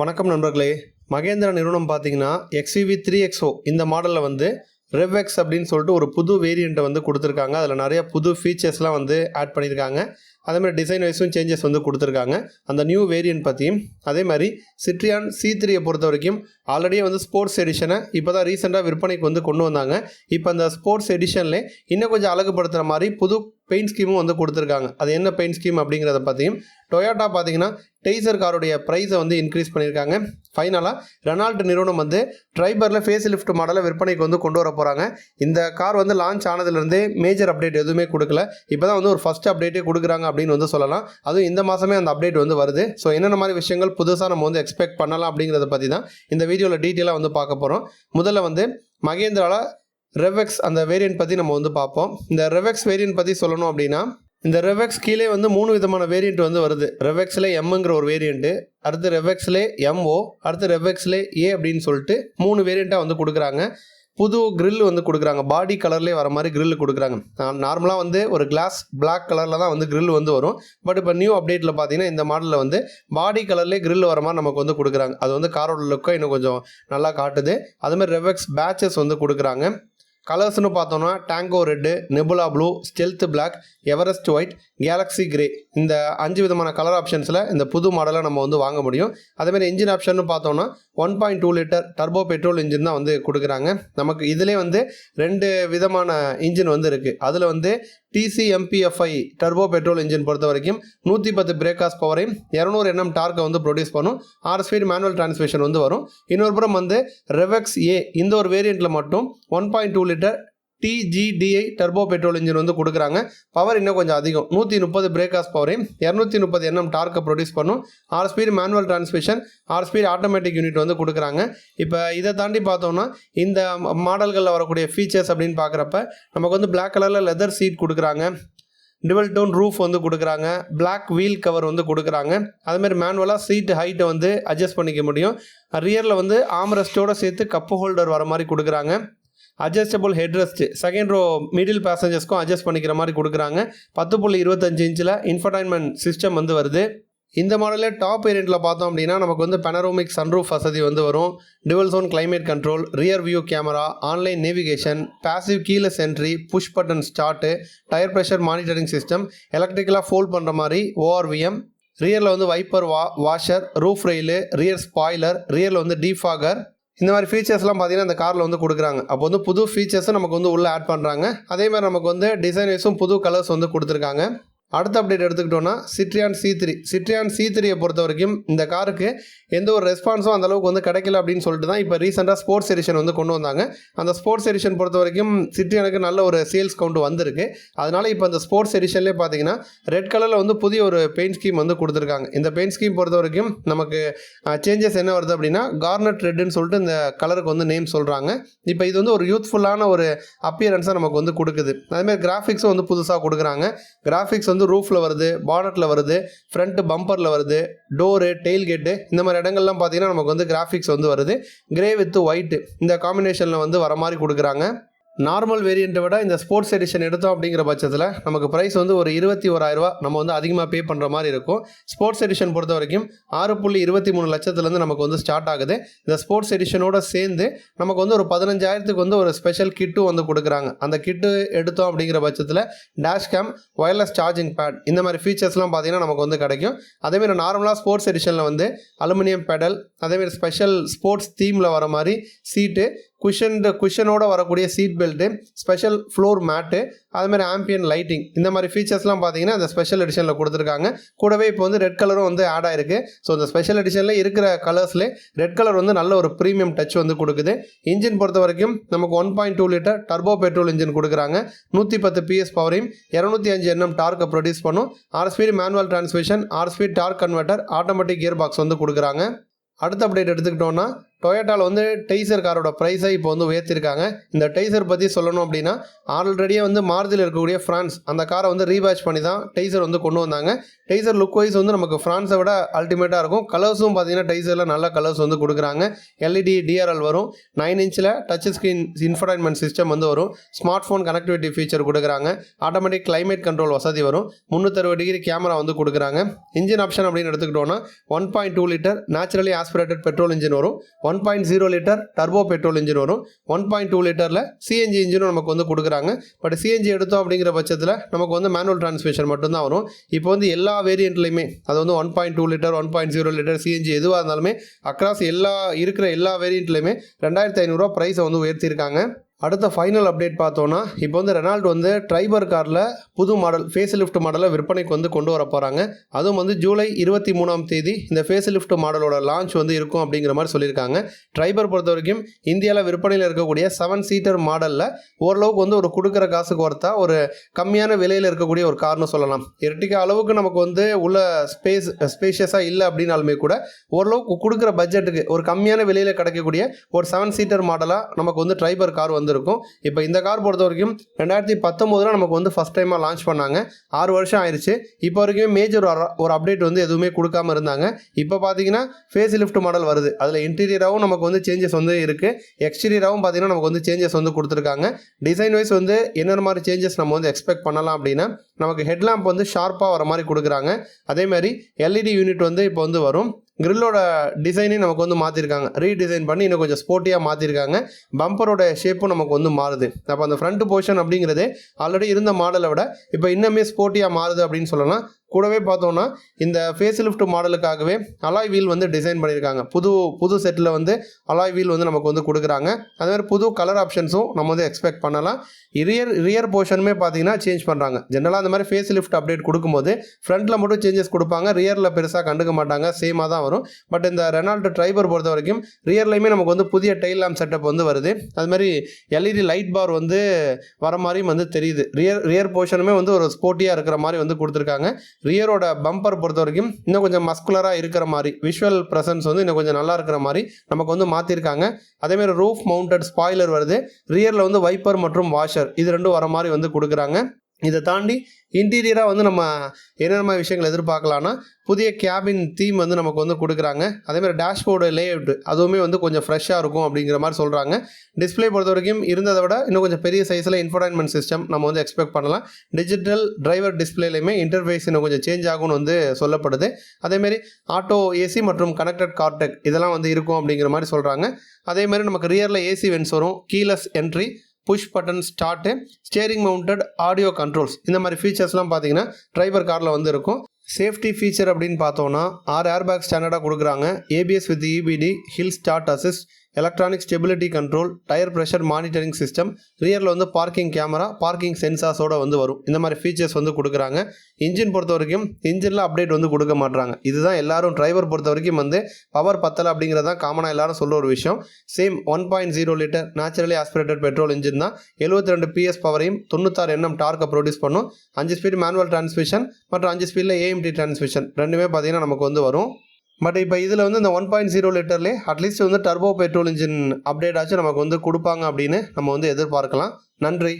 வணக்கம் நண்பர்களே. மகேந்திரா நிறுவனம் பார்த்தீங்கன்னா XUV த்ரீ எக்ஸோ இந்த மாடலில் வந்து ரெவ்எக்ஸ் அப்படின்னு சொல்லிட்டு ஒரு புது வேரியண்ட்டை வந்து கொடுத்துருக்காங்க. அதில் நிறைய புது ஃபீச்சர்ஸ்லாம் வந்து ஆட் பண்ணியிருக்காங்க. அதேமாதிரி டிசைன் வைஸும் சேஞ்சஸ் வந்து கொடுத்துருக்காங்க. அந்த நியூ வேரியண்ட் பற்றியும் அதே மாதிரி சிட்ரியான் சி த்ரீயை பொறுத்த வரைக்கும் ஆல்ரெடியே வந்து ஸ்போர்ட்ஸ் எடிஷனை இப்போ தான் ரீசெண்டாக விற்பனைக்கு வந்து கொண்டு வந்தாங்க. இப்போ அந்த ஸ்போர்ட்ஸ் எடிஷன்லேயே இன்னும் கொஞ்சம் அழகுபடுத்துகிற மாதிரி புது பெயிண்ட் ஸ்கீமும் வந்து கொடுத்துருக்காங்க. அது என்ன பெயிண்ட் ஸ்கீம் அப்படிங்கிறத பற்றியும் டொயோட்டா பார்த்தீங்கன்னா டெய்சர் காருடைய ப்ரைஸை வந்து இன்க்ரீஸ் பண்ணியிருக்காங்க. ஃபைனலாக ரெனால்ட் நிறுவனம் வந்து ட்ரைபரில் ஃபேஸ் லிஃப்ட் மாடலை விற்பனைக்கு வந்து கொண்டு வர போகிறாங்க இந்த கார் வந்து லான்ச் ஆனதுலேருந்தே மேஜர் அப்டேட் எதுவுமே கொடுக்கல. இப்போ தான் வந்து ஒரு ஃபஸ்ட் அப்டேட்டே கொடுக்குறாங்க அப்படின்னு வந்து சொல்லலாம். அதுவும் இந்த மாதமே அந்த அப்டேட் வந்து வருது. ஸோ என்னென்ன மாதிரி விஷயங்கள் புதுசாக நம்ம வந்து எக்ஸ்பெக்ட் பண்ணலாம் அப்படிங்கிறத பற்றி தான் இந்த வீடியோவில் டீட்டெயிலாக வந்து பார்க்க போகிறோம் முதல்ல வந்து மகேந்திராவில் ரெவெக்ஸ் அந்த வேரியன்ட் பற்றி நம்ம வந்து பார்ப்போம். இந்த ரெவெக்ஸ் வேரியன்ட் பற்றி சொல்லணும் அப்படின்னா இந்த ரெவெக்ஸ் கீழே வந்து மூணு விதமான வேரியண்ட் வந்து வருது. ரெவெக்ஸில் எம்ங்கிற ஒரு வேரியண்ட்டு அடுத்து ரெவெக்ஸ்லே எம்ஓ அடுத்து ரெவெக்ஸ்லே ஏ அப்படின்னு சொல்லிட்டு மூணு வேரியண்ட்டாக வந்து கொடுக்குறாங்க. புது கிரில் வந்து கொடுக்குறாங்க. பாடி கலர்லேயே வர மாதிரி கிரில் கொடுக்குறாங்க. நார்மலாக வந்து ஒரு கிளாஸ் பிளாக் கலரில் தான் வந்து கிரில் வந்து வரும். பட் இப்போ நியூ அப்டேட்டில் பார்த்தீங்கன்னா இந்த மாடலில் வந்து பாடி கலர்லேயே கிரில் வர மாதிரி நமக்கு வந்து கொடுக்குறாங்க. அது வந்து காரோட லுக்கை இன்னும் கொஞ்சம் நல்லா காட்டுது. அதுமாதிரி ரெவெக்ஸ் பேட்சஸ் வந்து கொடுக்குறாங்க. கலர்ஸ்னு பார்த்தோம்னா tango red nebula blue stealth black Everest white galaxy grey. இந்த அஞ்சு விதமான கலர் ஆப்ஷன்ஸில் இந்த புது மாடலை நம்ம வந்து வாங்க முடியும். அதேமாதிரி இன்ஜின் ஆப்ஷன் பார்த்தோம்னா one point two litre turbo petrol engine தான் வந்து கொடுக்குறாங்க. நமக்கு இதிலே வந்து ரெண்டு விதமான இன்ஜின் வந்து இருக்குது அதில் வந்து டிசிஎம்பிஎஃப்ஐ டர்போ பெட்ரோல் இன்ஜின் பொறுத்த வரைக்கும் நூற்றி பத்து பிரேக்காஸ் பவரையும் இரநூறு என்எம் டார்க்கை வந்து ப்ரொடியூஸ் பண்ணும். ஆறு ஸ்பீட் மேனுவல் டிரான்ஸ்மிஷன் வந்து வரும். இன்னொரு புறம் வந்து ரெவெக்ஸ் ஏ இந்த ஒரு வேரியண்ட்டில் மட்டும் one point two litre TGDI turbo petrol engine வந்து கொடுக்குறாங்க. பவர் இன்னும் கொஞ்சம் அதிகம். நூற்றி முப்பது பிரேக்காஸ் பவரையும் இரநூத்தி முப்பது என்எம் டார்க்கை ப்ரொடியூஸ் பண்ணும். ஆறு ஸ்பீட் மேனுவல் டிரான்ஸ்மிஷன் ஆறு ஸ்பீட் ஆட்டோமேட்டிக் யூனிட் வந்து கொடுக்குறாங்க. இப்போ இதை தாண்டி பார்த்தோம்னா இந்த மாடல்களில் வரக்கூடிய ஃபீச்சர்ஸ் அப்படின்னு பார்க்குறப்ப நமக்கு வந்து பிளாக் கலரில் லெதர் சீட் கொடுக்குறாங்க. டிவல் டோன் ரூஃப் வந்து கொடுக்குறாங்க. பிளாக் வீல் கவர் வந்து கொடுக்குறாங்க. அதுமாதிரி மேனுவலாக சீட் ஹைட்டை வந்து அட்ஜஸ்ட் பண்ணிக்க முடியும். ரியரில் வந்து ஆம்ரெஸ்ட்டோட சேர்த்து கப்பு ஹோல்டர் வர மாதிரி கொடுக்குறாங்க. Adjustable headrest second row middle பேசஞ்சர்ஸ்க்கும் adjust பண்ணிக்கிற மாதிரி கொடுக்குறாங்க. பத்து புள்ளி இருபத்தஞ்சு இன்ச்சில் இன்ஃபர்டைன்மெண்ட் சிஸ்டம் வந்து வருது. இந்த மாடலே டாப் வேரியண்ட்டில் பார்த்தோம் அப்படின்னா நமக்கு வந்து பெனரோமிக் சன்ரூஃப் வசதி வந்து வரும். Dual zone climate control rear view camera online navigation passive keyless entry push button start tyre pressure monitoring system எலக்ட்ரிக்கலாக fold பண்ணுற மாதிரி ஓஆர்விஎம் ரியரில் வந்து வைப்பர் வா washer roof rail rear spoiler ரியரில் வந்து டீஃபாகர் இந்த மாதிரி ஃபீச்சர்ஸ்லாம் பார்த்தீங்கன்னா இந்த காரில் வந்து கொடுக்குறாங்க. அப்போ வந்து புது ஃபீச்சர்ஸும் நமக்கு வந்து உள்ளே ஆட் பண்ணுறாங்க அதே மாதிரி நமக்கு வந்து டிசைனர்ஸும் புது கலர்ஸ் வந்து கொடுத்துருக்காங்க. அடுத்த அப்டேட் எடுத்துக்கிட்டோன்னா Citroen C three Citroen C த்ரீயை பொறுத்த வரைக்கும் இந்த காருக்கு எந்த ஒரு ரெஸ்பான்ஸும் அந்த அளவுக்கு வந்து கிடைக்கல அப்படின்னு சொல்லிட்டு தான் இப்போ ரீசெண்டாக ஸ்போர்ட்ஸ் எடிஷன் வந்து கொண்டு வந்தாங்க. அந்த ஸ்போர்ட்ஸ் எடிஷன் பொறுத்த வரைக்கும் சிட்ரியானுக்கு நல்ல ஒரு சேல்ஸ் கவுண்ட் வந்திருக்கு. அதனால் இப்போ அந்த ஸ்போர்ட்ஸ் எடிஷன்லேயே பார்த்தீங்கன்னா ரெட் கலரில் வந்து புதிய ஒரு பெயிண்ட் ஸ்கீம் வந்து கொடுத்துருக்காங்க. இந்த பெயிண்ட் ஸ்கீம் பொறுத்த வரைக்கும் நமக்கு சேஞ்சஸ் என்ன வருது அப்படின்னா கார்னட் ரெட்டுன்னு சொல்லிட்டு இந்த கலருக்கு வந்து நேம் சொல்கிறாங்க இப்போ இது வந்து ஒரு யூத்ஃபுல்லான ஒரு அப்பியரன்ஸாக நமக்கு வந்து கொடுக்குது. அதேமாதிரி கிராஃபிக்ஸும் வந்து புதுசாக கொடுக்குறாங்க. கிராஃபிக்ஸ் வந்து ரூஃபில் வருது பானட்டில் வருது ஃப்ரண்ட் பம்பரில் வருது டோரு டெயில்கேட்டு இந்த மாதிரி இடங்கள்லாம் பார்த்தீங்கன்னா நமக்கு வந்து கிராஃபிக்ஸ் வந்து வருது. கிரே வித் ஒயிட் இந்த காம்பினேஷனில் வந்து வர மாதிரி கொடுக்குறாங்க. நார்மல் வேரியண்ட்டை விட இந்த ஸ்போர்ட்ஸ் எடிஷன் எடுத்தோம் அப்படிங்கிற பட்சத்தில் நமக்கு ப்ரைஸ் வந்து ஒரு இருபத்தி ஓராயிரரூவா நம்ம வந்து அதிகமாக பே பண்ணுற மாதிரி இருக்கும். ஸ்போர்ட்ஸ் எடிஷன் பொறுத்த வரைக்கும் ஆறு புள்ளி இருபத்தி மூணு லட்சத்துலேருந்து நமக்கு வந்து ஸ்டார்ட் ஆகுது. இந்த ஸ்போர்ட்ஸ் எடிஷனோட சேர்ந்து நமக்கு வந்து ஒரு பதினஞ்சாயிரத்துக்கு வந்து ஒரு ஸ்பெஷல் கிட்டும் வந்து கொடுக்குறாங்க. அந்த கிட்டு எடுத்தோம் அப்படிங்கிற பட்சத்தில் dash cam wireless charging pad இந்த மாதிரி ஃபீச்சர்ஸ்லாம் பார்த்தீங்கன்னா நமக்கு வந்து கிடைக்கும். அதேமாதிரி நார்மலாக ஸ்போர்ட்ஸ் எடிஷனில் வந்து அலுமினியம் பெடல் அதேமாதிரி ஸ்பெஷல் ஸ்போர்ட்ஸ் தீமில் வர மாதிரி சீட்டு குஷன் குஷனோட வரக்கூடிய seat belt special floor mat அதுமாதிரி ஆம்பியன் லைட்டிங் இந்த மாதிரி ஃபீச்சர்ஸ்லாம் பார்த்தீங்கன்னா அந்த ஸ்பெஷல் எடிஷனில் கொடுத்துருக்காங்க. கூடவே இப்போ வந்து ரெட் கலரும் வந்து ஆட் ஆயிருக்கு. ஸோ இந்த ஸ்பெஷல் எடிஷனில் இருக்கிற கலர்ஸ்லேயே ரெட் கலர் வந்து நல்ல ஒரு ப்ரீமியம் டச் வந்து கொடுக்குது. இன்ஜின் பொறுத்த வரைக்கும் நமக்கு one point two litre turbo petrol engine கொடுக்குறாங்க. நூற்றி பத்து பிஎஸ் பவரையும் இரநூத்தி அஞ்சு என்எம் டார்க்கை ப்ரொடியூஸ் பண்ணும். ஆறு ஸ்பீட் மேனுவல் டிரான்ஸ்மிஷன் ஆறு speed torque converter automatic gear box வந்து கொடுக்குறாங்க. அடுத்த அப்டேட் எடுத்துக்கிட்டோன்னா டொயோட்டாவில் வந்து டெய்சர் காரோட ப்ரைஸை இப்போ வந்து உயர்த்திருக்காங்க. இந்த டெய்சர் பற்றி சொல்லணும் அப்படின்னா ஆல்ரெடியே வந்து மாருதியில் இருக்கக்கூடிய ஃப்ரான்ஸ் அந்த காரை வந்து ரீபேட்ச் பண்ணி தான் டெய்சர் வந்து கொண்டு வந்தாங்க. டெய்சர் லுக் வைஸ் வந்து நமக்கு ஃப்ரான்ஸை விட அல்டிமேட்டாக இருக்கும். கலர்ஸும் பார்த்தீங்கன்னா டெய்சரில் நல்ல கலர்ஸ் வந்து கொடுக்குறாங்க. எல்இடி டிஆர்எல் வரும். நைன் இன்ச்சில் டச் ஸ்க்ரீன் இன்ஃபர்டைன்மெண்ட் சிஸ்டம் வந்து வரும். ஸ்மார்ட் ஃபோன் கனெக்டிவிட்டி ஃபீச்சர் கொடுக்குறாங்க. ஆட்டோமேட்டிக் கிளைமேட் கண்ட்ரோல் வசதி வரும். முந்நூற்றறுபது டிகிரி கேமரா வந்து கொடுக்குறாங்க. இன்ஜின் ஆப்ஷன் அப்படின்னு எடுத்துக்கிட்டோன்னா one point two litre naturally aspirated petrol engine வரும். One one point zero litre turbo petrol engine வரும். ஒன் பாயிண்ட் டூ லிட்டரில் சிஎன்ஜி இன்ஜினும் நமக்கு வந்து கொடுக்குறாங்க. பட் சிஎன்ஜி எடுத்தோம் அப்படிங்கிற பட்சத்தில் நமக்கு வந்து மேனுவல் டிரான்ஸ்மிஷன் மட்டும்தான் வரும். இப்போ வந்து எல்லா வேரியண்ட்லையுமே அது வந்து one point two litre one point zero litre CNG எதுவாக இருந்தாலுமே அக்ராஸ் எல்லா இருக்கிற எல்லா வேரியண்ட்லையுமே ரெண்டாயிரத்தி ஐநூறுரூவா ப்ரைஸை வந்து உயர்த்தியிருக்காங்க. அடுத்த ஃபைனல் அப்டேட் பார்த்தோன்னா இப்போ வந்து ரெனால்ட் வந்து ட்ரைபர் காரில் புது மாடல் ஃபேஸ் லிஃப்ட் மாடலை விற்பனைக்கு வந்து கொண்டு வர போகிறாங்க அதுவும் வந்து ஜூலை இருபத்தி மூணாம் தேதி இந்த ஃபேஸ் லிஃப்ட் மாடலோட லான்ச் வந்து இருக்கும் அப்படிங்கிற மாதிரி சொல்லியிருக்காங்க. ட்ரைபர் பொறுத்த வரைக்கும் இந்தியாவில் விற்பனையில் இருக்கக்கூடிய செவன் சீட்டர் மாடலில் ஓரளவுக்கு வந்து ஒரு கொடுக்குற காசுக்கு ஒருத்தா ஒரு கம்மியான விலையில் இருக்கக்கூடிய ஒரு கார்னு சொல்லலாம். இரட்டிக்க அளவுக்கு நமக்கு வந்து உள்ள ஸ்பேஸ் ஸ்பேஷியஸாக இல்லை அப்படின்னாலுமே கூட ஓரளவுக்கு கொடுக்குற பட்ஜெட்டுக்கு ஒரு கம்மியான விலையில் கிடைக்கக்கூடிய ஒரு செவன் சீட்டர் மாடலாக நமக்கு வந்து ட்ரைபர் கார் வந்திருக்கும். இப்போ இந்த கார் பொறுத்த வரைக்கும் ரெண்டாயிரத்தி பத்தொம்போதில் நமக்கு வந்து ஃபஸ்ட் டைமாக லான்ச் பண்ணாங்க. ஆறு வருஷம் ஆயிடுச்சு இப்போ வரைக்கும் மேஜர் ஒரு அப்டேட் வந்து எதுவுமே கொடுக்காம இருந்தாங்க. இப்போ பார்த்தீங்கன்னா ஃபேஸ் லிஃப்ட் மாடல் வருது. அதில் இன்டீரியராகவும் நமக்கு வந்து சேஞ்சஸ் வந்து இருக்குது எக்ஸ்டீரியராகவும் பார்த்தீங்கன்னா நமக்கு வந்து சேஞ்சஸ் வந்து கொடுத்துருக்காங்க. டிசைன் வைஸ் வந்து என்னென்ன மாதிரி சேஞ்சஸ் நம்ம வந்து எக்ஸ்பெக்ட் பண்ணலாம் அப்படின்னா நமக்கு ஹெட்லாம்ப் வந்து ஷார்ப்பாக வர மாதிரி கொடுக்குறாங்க. அதே மாதிரி எல்இடி யூனிட் வந்து இப்போ வந்து வரும். கிரில்லோட டிசைனே நமக்கு வந்து மாற்றிருக்காங்க ரீடிசைன் பண்ணி இன்னும் கொஞ்சம் ஸ்போர்ட்டியாக மாற்றிருக்காங்க பம்பரோட ஷேப்பும் நமக்கு வந்து மாறுது. அப்போ அந்த ஃப்ரண்ட் போர்ஷன் அப்படிங்கிறது ஆல்ரெடி இருந்த மாடலை விட இப்போ இன்னுமே ஸ்போர்ட்டியாக மாறுது அப்படின்னு சொல்லலாம். கூடவே பார்த்தோன்னா இந்த ஃபேஸ் லிஃப்ட் மாடலுக்காகவே அலாய் வீல் வந்து டிசைன் பண்ணியிருக்காங்க. புது புது செட்டில் வந்து அலாய் வீல் வந்து நமக்கு வந்து கொடுக்குறாங்க. அதேமாதிரி புது கலர் ஆப்ஷன்ஸும் நம்ம வந்து எக்ஸ்பெக்ட் பண்ணலாம். ரியர் ரியர் போர்ஷனுமே பார்த்தீங்கன்னா சேஞ்ச் பண்ணுறாங்க ஜென்ரலாக அந்த மாதிரி ஃபேஸ் லிஃப்ட் அப்டேட் கொடுக்கும்போது ஃப்ரண்ட்டில் மட்டும் சேஞ்சஸ் கொடுப்பாங்க. ரியரில் பெருசாக கண்டுக்க மாட்டாங்க. சேமாக தான் வரும். பட் இந்த ரெனால்டு ட்ரைபர் பொறுத்த வரைக்கும் ரியர்லையுமே நமக்கு வந்து புதிய டைல் லேம்ப் செட்டப் வந்து வருது. அது மாதிரி எல்இடி லைட் பார் வந்து வர மாதிரியும் வந்து தெரியுது. ரியர் ரியர் போர்ஷனுமே வந்து ஒரு ஸ்போர்ட்டியாக இருக்கிற மாதிரி வந்து கொடுத்துருக்காங்க. ரியரோட பம்பர் பொறுத்த வரைக்கும் இன்னும் கொஞ்சம் மஸ்குலராக இருக்கிற மாதிரி விஷுவல் ப்ரெசன்ஸ் வந்து இன்னும் கொஞ்சம் நல்லா இருக்கிற மாதிரி நமக்கு வந்து மாற்றிருக்காங்க அதேமாதிரி ரூஃப் மவுண்டட் ஸ்பாய்லர் வருது. ரியரில் வந்து வைப்பர் மற்றும் வாஷர் இது ரெண்டும் வர மாதிரி வந்து கொடுக்குறாங்க. இதை தாண்டி இன்டீரியராக வந்து நம்ம என்னென்ன மாதிரி விஷயங்கள் எதிர்பார்க்கலான்னா புதிய கேபின் தீம் வந்து நமக்கு வந்து கொடுக்குறாங்க. அதேமாதிரி டேஷ்போர்டு லேஅவுட் அதுவுமே வந்து கொஞ்சம் ஃப்ரெஷ்ஷாக இருக்கும் அப்படிங்கிற மாதிரி சொல்கிறாங்க டிஸ்பிளே பொறுத்த வரைக்கும் இருந்ததை விட இன்னும் கொஞ்சம் பெரிய சைஸில் இன்ஃபர்டைன்மெண்ட் சிஸ்டம் நம்ம வந்து எக்ஸ்பெக்ட் பண்ணலாம். டிஜிட்டல் டிரைவர் டிஸ்பிளேலையுமே இன்டர்ஃபேஸ் இன்னும் கொஞ்சம் சேஞ்ச் ஆகும்னு வந்து சொல்லப்படுது. அதேமாரி ஆட்டோ ஏசி மற்றும் கனெக்டட் கார்டெக் இதெல்லாம் வந்து இருக்கும் அப்படிங்கிற மாதிரி சொல்கிறாங்க அதேமாதிரி நமக்கு ரியரில் ஏசி வென்ஸ் வரும். Keyless entry push button start steering mounted audio controls இந்த மாதிரி ஃபீச்சர்ஸ்லாம் பார்த்தீங்கன்னா டிரைவர் காரில் வந்து இருக்கும். சேஃப்டி ஃபீச்சர் அப்படின்னு பார்த்தோன்னா ஆறு ஏர்பேக் ஸ்டாண்டர்டாக கொடுக்குறாங்க. ABS with EBD hill start assist electronic stability control tyre pressure monitoring system ரியரில் வந்து பார்க்கிங் கேமரா பார்க்கிங் சென்சார்ஸோட வந்து வரும். இந்த மாதிரி ஃபீச்சர்ஸ் வந்து கொடுக்குறாங்க. இன்ஜின் பொறுத்த வரைக்கும் இன்ஜினில் அப்டேட் வந்து கொடுக்க மாட்றாங்க. இதுதான் எல்லாரும் டிரைவர் பொறுத்த வரைக்கும் வந்து பவர் பத்தலை அப்படிங்கிறது தான் காமனாக எல்லாரும் சொல்ல ஒரு விஷயம். Same one point zero litre naturally aspirated petrol engine தான் எழுபத்தி ரெண்டு பிஎஸ் பவரையும் தொண்ணூத்தாறு எண்ணம் டார்க்கை ப்ரொடியூஸ் பண்ணும். அஞ்சு ஸ்பீட் மேனுவல் டிரான்ஸ்மிஷன் மற்றும் அஞ்சு ஸ்பீடில் ஏஎம்டி டிரான்ஸ்மிஷன் ரெண்டுமே பார்த்தீங்கன்னா நமக்கு வந்து வரும். பட் இப்போ இதில் வந்து இந்த ஒன் பாயிண்ட் ஜீரோ லிட்டர்லேயே அட்லீஸ்ட் வந்து டர்போ பெட்ரோல் இன்ஜின் அப்டேட் ஆச்சு நமக்கு வந்து கொடுப்பாங்க அப்படின்னு நம்ம வந்து எதிர்பார்க்கலாம். நன்றி.